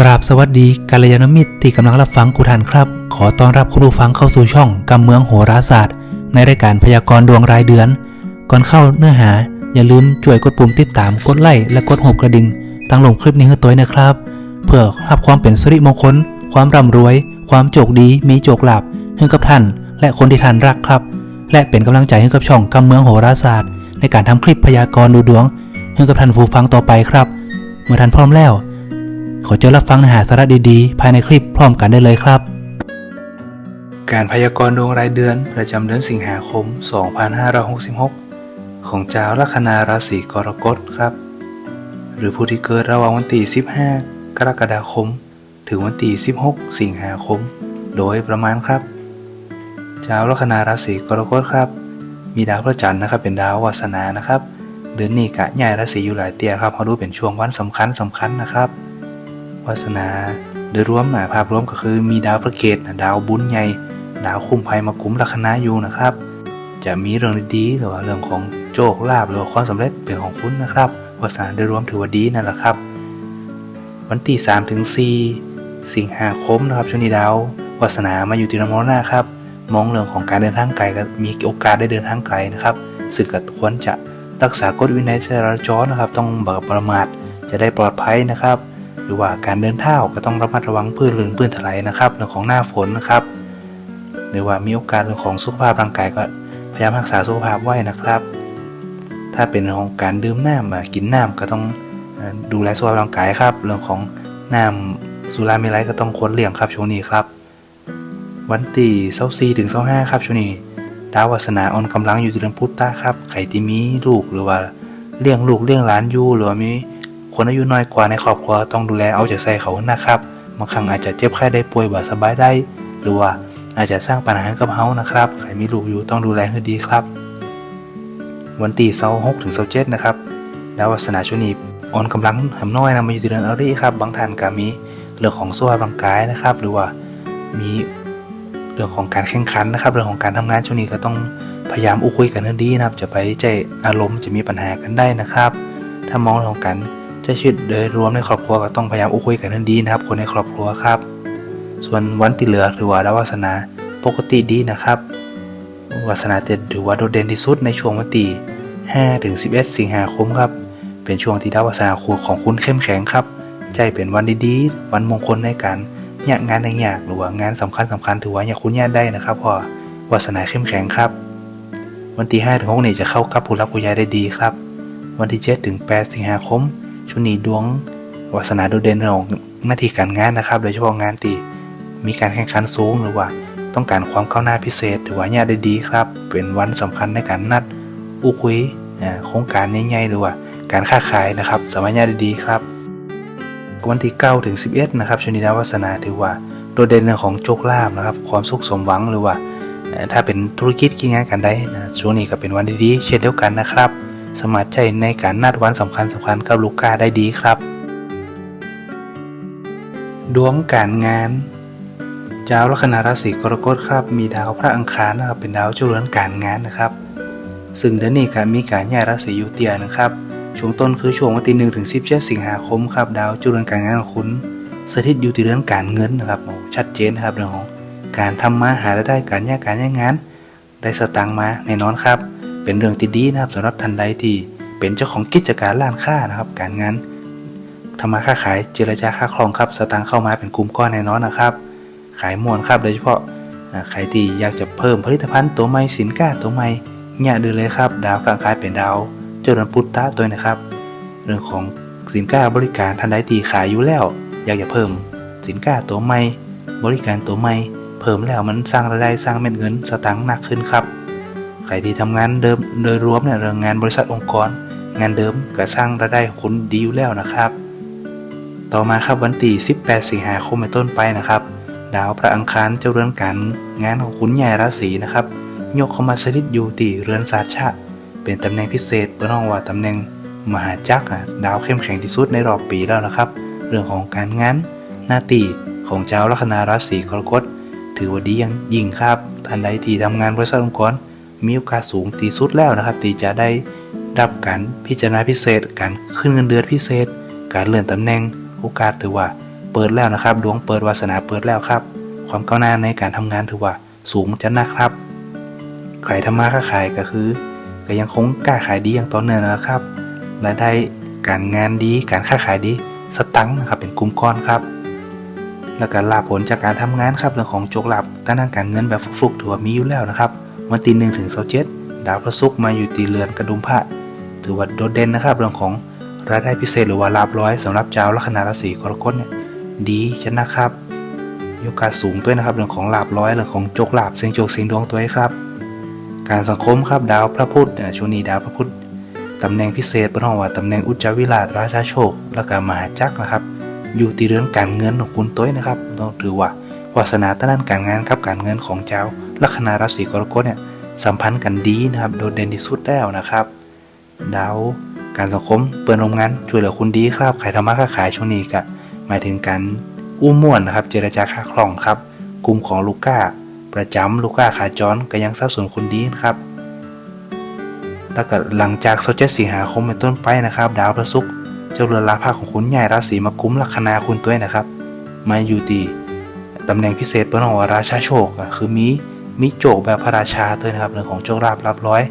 กราบสวัสดีกัลยาณมิตรที่กำลังรับฟังกูทันครับ ขอต้อนรับคุณผู้ฟังเข้าสู่ช่องกำเมืองโหราศาสตร์ ในรายการพยากรณ์ดวงรายเดือน ก่อนเข้าเนื้อหา อย่าลืมช่วยกดปุ่มติดตามกดไลค์และกดหัวกระดิ่งตั้งลงคลิปนี้ให้ตัวนะครับ เพื่อรับความเป็นสิริมงคล ความร่ำรวย ความโชคดีมีโชคลาภให้กับท่าน และคนที่ท่านรักครับ และเป็นกำลังใจให้กับช่องกำเมืองโหราศาสตร์ ในการทำคลิปพยากรณ์ดูดวงให้กับท่านผู้ฟังต่อไปครับ เมื่อท่านพร้อมแล้ว ขอเจอรับฟังเนื้อหาสาระดีๆ ภายในคลิปพร้อมกันได้เลยครับ การพยากรณ์ดวงรายเดือนประจำเดือนสิงหาคม 2566 ของเจ้าลัคนาราศีกรกฎครับ หรือผู้ที่เกิดระหว่างวันที่ 15 กรกฎาคม ถึงวันที่ 16 สิงหาคม โดยประมาณครับ เจ้าลัคนาราศีกรกฎครับ มีดาวพระจันทร์นะครับเป็นดาววาสนานะครับเดือนนี้กะย้ายราศีอยู่หลายเตียครับเขาดูเป็นช่วงวันสำคัญสำคัญนะครับ วาสนา โดยรวมอะภาพรวมก็คือมีดาวพระเกตดาวบุญใหญ่ ดาวคุ้มภัยมากุมลัคนาอยู่นะครับ จะมีเรื่องดีๆหรือว่าเรื่องของโชคลาภหรือความสำเร็จเป็นของคุณนะครับวาสนาโดยรวมถือว่าดีนั่นแหละครับ วันที่3ถึง4สิงหาคมนะครับช่วงนี้ดาววาสนามาอยู่ที่ลำมรณะครับมองเรื่องของการเดินทางไกลก็มีโอกาสได้เดินทางไกลนะครับซึ่งก็ควรจะรักษากฎวินัยจราจรนะครับ ต้องบัประมาทจะได้ปลอดภัยนะครับ รือว่าการเดินเท้าก็ต้องระมัดระวังพื้นลื่นพื้นถลายนะครับเรื่องของหน้าฝนนะครับหรือว่ามีโอกาสเรื่องของสุขภาพร่างกายก็พยายามรักษาสุขภาพไว้นะครับ ถ้าเป็นของการดื่มน้ำกินน้ำก็ต้องดูแลสุขภาพร่างกายครับ เรื่องของน้ำสุราเมลัยก็ต้องควรเลี่ยงครับช่วงนี้ครับ วันที่24ถึง25ครับช่วงนี้ดาววาสนาออนกำลังอยู่ที่เดือนพุธตาครับใครที่มีลูกหรือว่าเลี้ยงลูกเลี้ยงหลานอยู่หรือว่ามี คนอายุน้อยกว่าในครอบครัวต้องดูแลเอาใจใส่เขานะครับบางครั้งอาจจะเจ็บไข้ได้ป่วยบ่สบายได้ หรือว่าอาจจะสร้างปัญหาให้กับเฮานะครับใครมีลูกอยู่ต้องดูแลให้ดีครับ วันที่26ถึง27นะครับดาววาสนาช่วงนี้อ่อนกำลังหำน้อยนะมาอยู่ที่เดือนอริครับบางท่านก็มีเรื่องของสุขภาพร่างกายนะครับ หรือว่ามีเรื่องของการแข่งขันนะครับ เรื่องของการทำงานช่วงนี้ก็ต้องพยายามอุ้คุยกันให้ดีนะครับ จะไปใจอารมณ์จะมีปัญหากันได้นะครับ ถ้ามองเรื่องของการ ช้ชีวิตโดยรวมในครอบครัวก็ต้องพยายามอุ้คุยกันให้ดีนะครับ คนในครอบครัวครับ ส่วนวันที่เหลือหรือว่าดาวาสนาปกติดีนะครับวาสนาจะถือว่าโดดเด่นที่สุดในช่วงวันที่5ถึง11 สิงหาคมครับ เป็นช่วงที่ดาววาสนาคูของคุณเข้มแข็งครับ ใจเป็นวันดีๆ วันมงคลในการเนี่ยงานในอยากหรือว่างานสำคัญสำคัญถือว่าอยากคุณญาติได้นะครับพราะวาสนาเข้มแข็งครับ วันที่5ถึง6นี่จะเข้ากับผู้รับผู้ใหญ่ได้ดีครับ วันที่7ถึง8สิงหาคม ช่วงนี้ดวงวาสนาโดดเด่นเรื่องของหน้าที่การงานนะครับ โดยเฉพาะงานที่มีการแข่งขันสูงหรือว่า ต้องการความก้าวหน้าพิเศษถือว่าญาติได้ดีครับ เป็นวันสำคัญในการนัดอู้คุยโครงการใหญ่ๆหรือว่า การค้าขายนะครับสามารถญาติได้ดีครับวันที่9ถึง11 นะครับชวงนิดาวาสนาถือว่าโดดเด่นเรื่องของโชคลาภนะครับ ความสุขสมหวังหรือว่า ถ้าเป็นธุรกิจกิจงานกันได้นะช่วงนี้ก็เป็นวันดีๆ เช่นเดียวกันนะครับ สามารถใช้ในการนัดวันสำคัญสำคัญกับลูกค้าได้ดีครับ ดวงการงานเจ้าลัคนาราศีกรกฎครับ มีดาวพระอังคารนะครับเป็นดาวเจ้าเรือนการงานนะครับ ซึ่งเดือนนี้ก็มีการย้ายราศีอยู่เตียนะครับช่วงต้นคือช่วงวันที่หนึ่งถึงสิบเจ็ดสิงหาคมครับดาวจุลเรือนการงานของคุณสถิตอยู่ที่เรื่อนการเงินนะครับชัดเจนนะครับเรื่องของการทำมาหารายได้การแยกการแยกงาน ได้สตางมาแน่นอนครับ เป็นเรื่องที่ดีนะครับสำหรับท่านใดที่เป็นเจ้าของกิจการร้านค้านะครับ การงานทำมาค้าขายเจรจาค้าครองครับ สตางค์เข้ามาเป็นกลุ่มก้อนแน่นอนนะครับ ขายมวนครับโดยเฉพาะใครที่อยากจะเพิ่มผลิตภัณฑ์ตัวใหม่สินค้าตัวใหม่เนี่ยดูเลยครับ ดาวการขายเป็นดาวเจริญพุทธะตัวนะครับ เรื่องของสินค้าบริการทันใดที่ขายอยู่แล้ว อยากจะเพิ่มสินค้าตัวใหม่ บริการตัวใหม่ เพิ่มแล้วมันสร้างรายได้สร้างเม็ดเงินสตางค์หนักขึ้นครับ ครที่ทำงานเดิมโดยรวมเนี่ยเรื่องงานบริษัทองค์กร งานเดิมก็สร้างรายได้คุณดีอยู่แล้วนะครับ ต่อมาครับวันที่18 สิงหาคมเป็นต้นไปนะครับ ดาวพระอังคารเจ้าเรือนการงานของคุณใหญ่ราศีนะครับยกเข้ามาสถิตอยู่ที่เรือนสาชะเป็นตำแหน่งพิเศษเพื่อน้องว่าตำแหน่งมหาจักรอะดาวเข้มแข็งที่สุดในรอบปีแล้วนะครับ เรื่องของการงานหน้าที่ของเจ้าลัคนาราศีกรกฎถือว่าดีอย่างยิ่งครับท่านใดที่ทำงานบริษัทองค์กร มีโอกาสสูงที่สุดแล้วนะครับที่จะได้รับการพิจารณาพิเศษ การขึ้นเงินเดือนพิเศษ การเลื่อนตำแหน่ง โอกาสถือว่าเปิดแล้วนะครับ ดวงเปิดวาสนาเปิดแล้วครับ ความก้าวหน้าในการทำงานถือว่าสูงจะนะครับใครทำมาค้าขายก็คือ ก็ยังคงกล้าขายดีอย่างต่อเนื่องนะครับรายได้การงานดีการค้าขายดีสตังค์นะครับเป็นกลุ่มก้อนครับ แล้วก็ลาผลจากการทำงานครับเรื่องของโจกลาภด้านการเงินแบบฟุกๆถือว่ามีอยู่แล้วนะครับ วันที่หนึ่งถึงเสาร์เจ็ดดาวพระศุกร์มาอยู่ตีเรือนกระดุมพระถือว่าโดดเด่นนะครับเรื่องของรายได้พิเศษหรือว่าลาบร้อยสำหรับเจ้าลัคนาราศีกรกฎเนี่ยดีชนะครับมีโอกาสสูงด้วยนะครับเรื่องของลาบร้อยเรื่องของโจกลาบเสียงโจกเสียงดวงตัวครับ การสังคมครับดาวพระพุธเนี่ยช่วงนี้ดาวพระพุธตำแหน่งพิเศษเป็นห้องว่าตำแหน่งอุจจาวิราชราชาโชค แล้วก็มหาจักรนะครับ อยู่ที่เรือนการเงินของคุณต้วนะครับต้องถือว่า วาสนาต้านด้านการงานครับการเงินของเจ้าลัคนาราศีกรกฎเนี่ยสัมพันธ์กันดีนะครับโดดเด่นที่สุดแล้วนะครับดาวการสังคมเปิดโรงงานช่วยเหลือคุณดีครับใครทำมาค้าขายช่วงนี้ก็หมายถึงการอู้มม่วนนะครับ เจรจาค้าคล่องครับ กลุ่มของลูก้า ประจำลูก้าขาจรก็ยังสับสนคุณดีนะครับถ้าเกิดหลังจากโซเจสิงหาคมเป็นต้นไปนะครับ ดาวพระศุกร์เจ้าเรือนลาภาของคุณใหญ่ราศีมาคุ้มลัคนาคุณตัวนะครับ มาอยู่ดี ตำแหน่งพิเศษเป็นของราชาโชคคือมีมีโจกแบบพระราชาด้วยนะครับเรื่องของโจกราบรับร้อย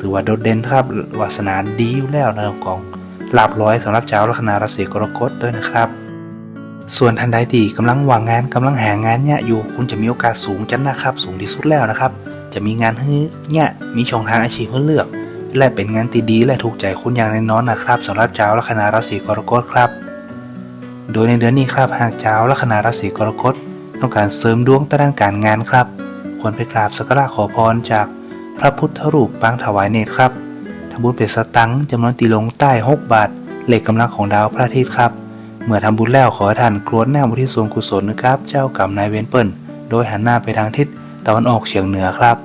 ถือว่าโดดเด่นครับวาสนาดีอยู่แล้วในเรื่องของลาบร้อยสำหรับเจ้าลัคนาราศีกรกฎด้วยนะครับ ส่วนทันใดที่กำลังวางงานกำลังหางานเนี่ยอยู่คุณจะมีโอกาสสูงจันนะครับ สูงที่สุดแล้วนะครับ จะมีงานให้เนี่ยมีช่องทางอาชีพให้เลือก และเป็นงานที่ดีและถูกใจคุณอย่างแน่นอนนะครับสำหรับเจ้าลัคนาราศีกรกฎครับ โดยในเดือนนี้ครับหากเจ้าลัคนาราศีกรกฎ ต้องการเสริมดวงด้านการงานครับ ควรไปกราบสักการะขอพรจากพระพุทธรูปปางถวายเนตรครับทำบุญเป็นสตังจำนวนตีลงใต้6บาทเหล็กกำลังของดาวพระอาทิตย์ครับ เมื่อทำบุญแล้วขอท่านกรวดหน้าบุทิศส่วนกุศลนะครับ เจ้ากรรมนายเวรเปิลโดยหันหน้าไปทางทิศตะวันออกเฉียงเหนือครับ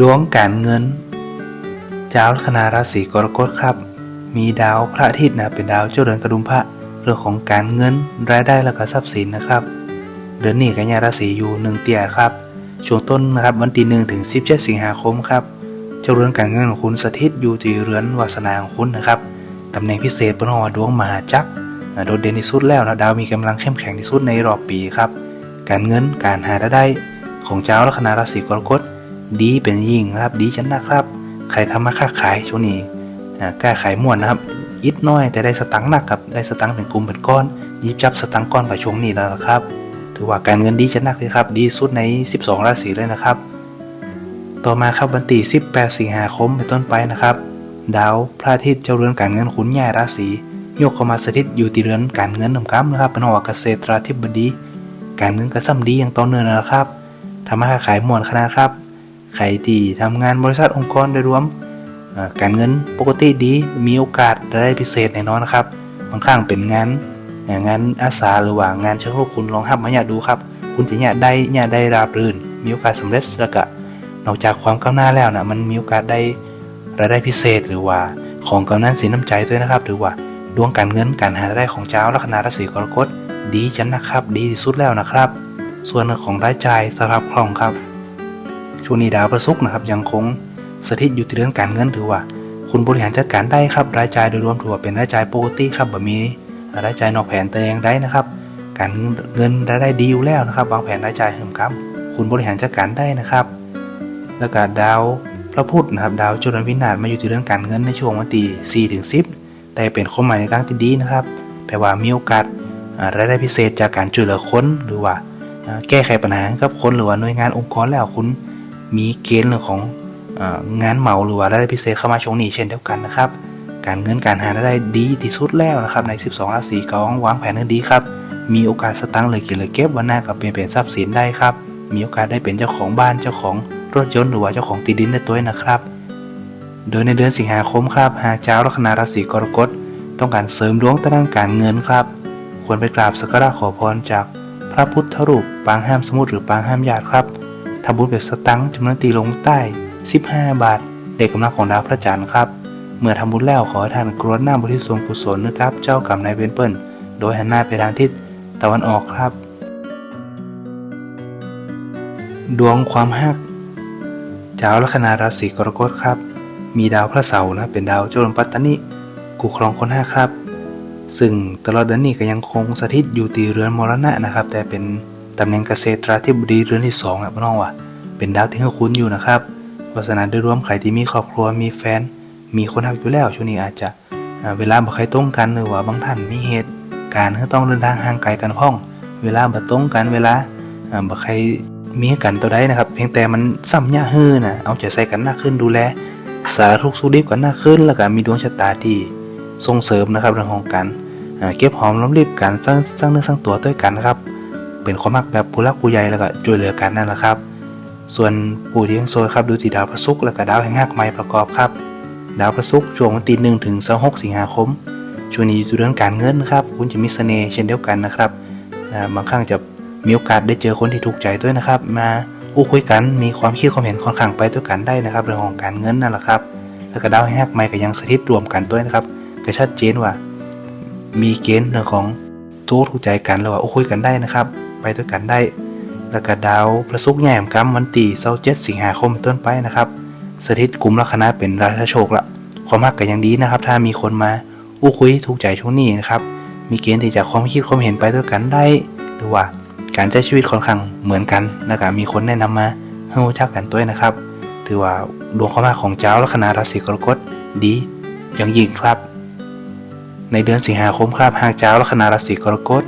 ดวงการเงิน เจ้าลัคนาราศีกรกฎครับ มีดาวพระอาทิตย์นะเป็นดาวเจ้าเรือนกระดุมพระ เรื่องของการเงินรายได้และก็ทรัพย์สินนะครับ เดือนนี้กันยาราศีอยู่หนึ่งเตียครับ ช่วงต้นนะครับวันที่หนึ่งถึง17สิงหาคมครับเจ้าเรือนการเงินของคุณสถิตอยู่ที่เรือนวาสนาของคุณนะครับตำแหน่งพิเศษเป็นหอดวงมหาจักรโดดเด่นที่สุดแล้วนะดาวมีกำลังเข้มแข็งที่สุดในรอบปีครับ การเงินการหารายได้ของเจ้าลัคนาราศีกรกฎดีเป็นยิ่งนะครับ ดีจันนะครับ ใครทำมาค้าขายช่วงนี้กล้าขายม่วนนะครับ ยิดน้อย แต่ได้สตังค์หนักครับได้สตังค์เป็นกลุ่มเป็นก้อนยิบจับสตังค์ก้อนกับช่วงนี้แล้วนะครับ ถือว่าการเงินดีจะนักเลยครับ ดีสุดใน 12 ราศีเลยนะครับ ต่อมาครับวันที่18 สิงหาคมเป็นต้นไปนะครับ ดาวพระอาทิตย์เจ้าเรือนการเงินขุนใหญ่ราศียกเข้ามาสถิตอยู่ที่เรือนการเงินนำครับนะครับเป็นหัวเกษตราธิบดี การเงินกระซ้ำดีอย่างต่อเนื่องนะครับทำมาค้ขายหมวนขนาดครับใครที่ทำงานบริษัทองค์กรโดยรวม การเงินปกติดีมีโอกาสได้พิเศษแน่นอนนะครับบางครั้งเป็นงานงานอาสาหรือว่างานเชิงรุกคุณลองหับมาอยากดูครับ คุณจะเนี่ยได้เนี่ยได้ราบรื่น มีโอกาสสำเร็จแล้วก็นอกจากความก้าวหน้าแล้วนะมันมีโอกาสได้รายได้พิเศษหรือว่าของกำนันสินน้ำใจด้วยนะครับ หรือว่าดวงการเงินการหารายได้ของเจ้าลัคนาราศีกรกฎดีจันนะครับ ดีที่สุดแล้วนะครับ ส่วนของรายจ่ายสภาพคล่องครับ ช่วงนี้ดาวพระศุกร์นะครับยังคง สถิตอยู่ที่เรื่องการเงินถือว่า คุณบริหารจัดการได้ครับรายจ่ายโดยรวมถือว่าเป็นรายจ่ายปกติครับแบบมีรายจ่ายนอกแผนแต่ย่างใดนะครับ การเงินรายได้ดีอยู่แล้วนะครับวางแผนรายจ่ายเหิมครับคุณบริหารจัดการได้นะครับ แล้วก็ดาวพระพุธนะครับ ดาวจุลวินาศมาอยู่ที่เรื่องการเงินในช่วงวันที่4ถึง10 แต่เป็นข้อหมายในทางที่ดีนะครับแปลว่ามีโอกาสรายได้พิเศษจากการช่วยเหลือคนหรือว่าแก้ไขปัญหาให้กับคนหรือว่าหน่วยงานองค์กรแล้วคุณมีเกณฑ์เรื่องของ งานเหมาหรือว่ารายได้พิเศษเข้ามาช่วงนี้เช่นเดียวกันนะครับ การเงินการหารายได้ดีที่สุดแล้วนะครับใน 12ราศีก็วางแผนให้ดีครับ มีโอกาสสตังค์เลยกินเลยเก็บวันหน้ากับเปลี่ยนเป็นทรัพย์สินได้ครับ มีโอกาสได้เป็นเจ้าของบ้านเจ้าของรถยนต์หรือว่าเจ้าของที่ดินได้ตัวนะครับ โดยในเดือนสิงหาคมครับหากเจ้าลัคนาราศีกรกฎต้องการเสริมดวงด้านการเงินครับ ควรไปกราบสักการะขอพรจากพระพุทธรูปปางห้ามสมุทรหรือปางห้ามญาติครับทำบุญเป็นสตังค์จำนวนตีลงใต้ 15 บาทเด็กกำลังของดาวพระจันทร์ครับ เมื่อทำบุญแล้วขอให้ท่านกรวดน้ำบุทิศส่วนกุศลนะครับ เจ้ากรรมนายเวรเปิลโดยหันหน้าไปทางทิศตะวันออกครับ ดวงความฮักเจ้าลัคนาราศีกรกฎครับ มีดาวพระเสาร์นะเป็นดาวเจ้าลมปัตตานิกูครองคนห้าครับ ซึ่งตลอดเดือนนี้ก็ยังคงสถิตอยู่ตีเรือนมรณะนะครับ แต่เป็นตำแหน่งเกษตราธิบดีเรือนที่2นะพี่น้องว่ะเป็นดาวที่ให้คุ้นอยู่นะครับ เพราะฉะนั้นโดยรวมใครที่มีครอบครัวมีแฟน มีคนรักอยู่แล้วช่วงนี้อาจจะเวลาบ่ค่อยตรงกันหรือว่าบางท่านมีเหตุการณ์ที่ต้องเดินทางห่างไกลกันพ้อง เวลาบ่ตรงกันเวลาอ่าบ่ใครมีกันตัวใดนะครับ เพียงแต่มันซ้ำยะฮื้อนะเอาใจใส่กันมาขึ้นดูแล สารทุกสุขดิบกันมาขึ้น แล้วก็มีดวงชะตาที่ส่งเสริมนะครับเรื่องของการเก็บหอมรอมริบการสร้างสร้างเนื้อสร้างตัวด้วยกันนะครับ เป็นความรักแบบผู้รักผู้ใหญ่แล้วก็ช่วยเหลือกันนั่นแหละครับ ส่วนผู้ที่ยังโซยครับดูที่ดาวพระศุกร์และก็ดาวแห่งหักไม้ประกอบครับ ดาวพระศุกร์ช่วงวันที่หนึ่งถึง26สิงหาคมช่วงนี้อยู่เรื่องการเงินนะครับคุณจะมีเสน่ห์เช่นเดียวกันนะครับบางครั้งจะมีโอกาสได้เจอคนที่ถูกใจด้วยนะครับ มาอู้คุยกันมีความคิดความเห็นค่อนข้างไปด้วยกันได้นะครับ เรื่องของการเงินนั่นแหละครับ แล้วก็ดาวแหกไม้ก็ยังสถิตรวมกันด้วยนะครับก็ชัดเจนว่า มีเกณฑ์เรื่องของทูถูกใจกันแล้วว่าอู้คุยกันได้นะครับ ไปด้วยกันได้ แล้วก็ดาวพระศุกร์แย่มกำวันที่27สิงหาคมเป็นต้นไปนะครับ สถิตกลุ่มลัคนาเป็นราชาโชคละความรักก็ยังดีนะครับ ถ้ามีคนมาอู้คุยถูกใจช่วงนี้นะครับ มีเกณฑ์ที่จะความคิดความเห็นไปด้วยกันได้หรือว่าการใช้ชีวิตค่อนข้างเหมือนกันนะครับมีคนแนะนำมาให้รู้จักกันด้วยนะครับ ถือว่าดวงความรักของเจ้าลัคนาราศีกรกฎดีอย่างยิ่งครับ ในเดือนสิงหาคมครับหากเจ้าลัคนาราศีกรกฎ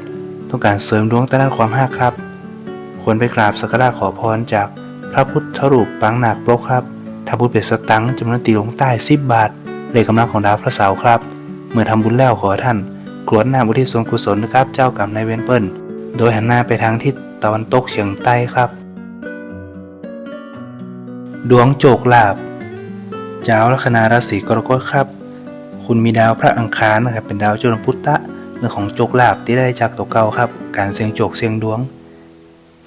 ต้องการเสริมดวงด้านความรักครับ ควรไปกราบสักการะขอพรจากพระพุทธรูปปางหนักปกครับถ้าบุญเป็นสตังจำนวนตีลงใต้10บบาทเลขกำลังของดาวพระเสาร์ครับ เมื่อทำบุญแล้วขอท่านกรวดน้ำอุทิศส่วนกุศลนะครับ เจ้ากรรมนายเวรเปิลโดยหันหน้าไปทางทิศตะวันตกเฉียงใต้ครับ ดวงโจกลาบเจ้าลัคนาราศีกรกฎครับ คุณมีดาวพระอังคารนะครับเป็นดาวจุลพุตตะเรื่องของโจกลาบที่ได้จากตัวเก่าครับ การเสี่ยงโจกเสี่ยงดวง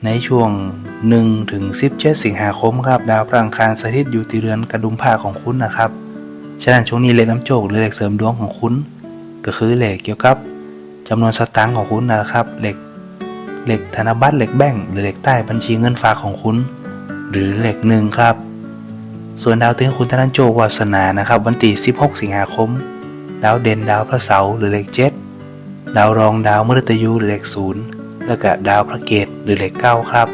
ในช่วง1ถึง17สิงหาคมครับดาวพระอังคารสถิตอยู่ที่เรือนกระดุมผ้าของคุณนะครับฉะนั้นช่วงนี้เลขน้ำโจกหรือเลขเสริมดวงของคุณ ก็คือเลขเกี่ยวกับจำนวนสตางค์ของคุณนะครับเลขเลขธนบัตรเลขแบงก์หรือเลขใต้บัญชีเงินฝากของคุณ หรือเลขหนึ่งครับ ส่วนดาวเตือนคุณธนันโจกวาสนานะครับวันที่16 สิงหาคม ดาวเด่นดาวพระเสาร์หรือเลขเจ็ดดาวรองดาวมฤตยูหรือเลขศูนย์ แล้วก็ดาวพระเกตหรือเลขเก้าครับ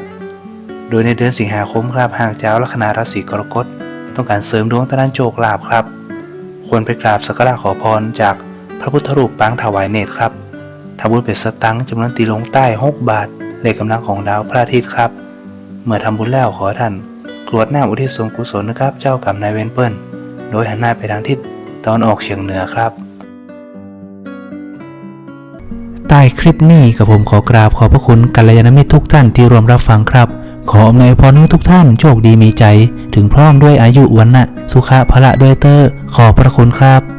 โดยในเดือนสิงหาคมครับหากเจ้าลัคนาราศีกรกฎต้องการเสริมดวงตะนันโจกลาภครับ ควรไปกราบสักการะขอพรจากพระพุทธรูปปางถวายเนตรครับทำบุญเป็นสตังค์จำนวนตีลงใต้6บาทเลขกำลังของดาวพระอาทิตย์ครับ เมื่อทำบุญแล้วขอท่านกรวดน้ำอุทิศส่วนกุศลนะครับ เจ้ากรรมนายเวรเปิลโดยหันหน้าไปทางทิศตะวันออกเฉียงเหนือครับ ใต้คลิปนี้กับผมขอกราบขอบพระคุณกัลยาณมิตรทุกท่านที่รวมรับฟังครับ ขออำนวยพรให้ทุกท่านโชคดีมีใจ ถึงพร้อมด้วยอายุวันนะสุขะพละด้วยเตอร์ขอบพระคุณครับ